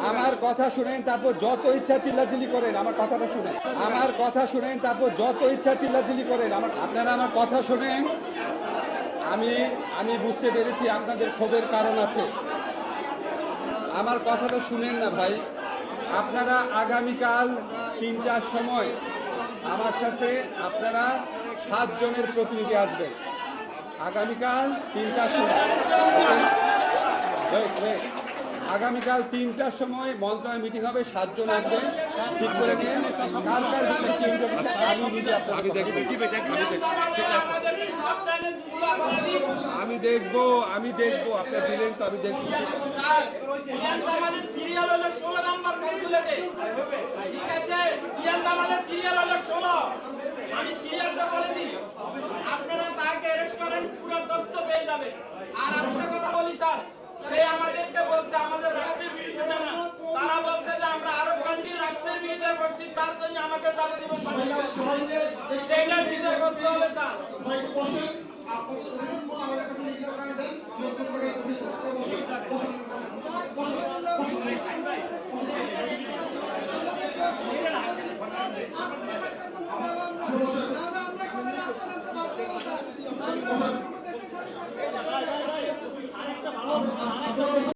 আমার কথা শুনেন, তারপর যত ইচ্ছা চিল্লাচিল্লি করেন, আমার কথাটা শুনেন। আমার কথা শুনেন, তারপর যত ইচ্ছা চিল্লাচিল্লি করেন, আমার আপনারা আমার কথা শুনেন? আমি আমি বুঝতে পেরেছি আপনাদের ক্ষোভের কারণ আছে। আমার কথাটা শুনেন না ভাই। আপনারা আগামীকাল তিনটার সময় আমার সাথে আপনারা সাতজনের প্রতিনিধি আসবেন। আগামীকাল তিনটার সময়. আগামীকাল তিনটার সময় মন্ত্রণালয় মিটিং হবে সাতজন আসবেন ঠিক করে নিয়ে কার কার ভিতরে আমি নিজে আমি দেখব। আমি দেখব আপনার দিলেন তো আমি দেখব। সিরিয়াল হলো ষোলো নাম্বার কনসুলেটে ঠিক আছে ইয়ান্দামানের সিরিয়াল হলো ষোলো। আমি সিরিয়ালটা বলে দিই। আপনারা তাকে অ্যারেস্ট করেন পুরো তথ্য পেয়ে যাবেন। তার জন্য আমাকে যাবে দিব সেটা বিচার করতে হবে স্যার আমরা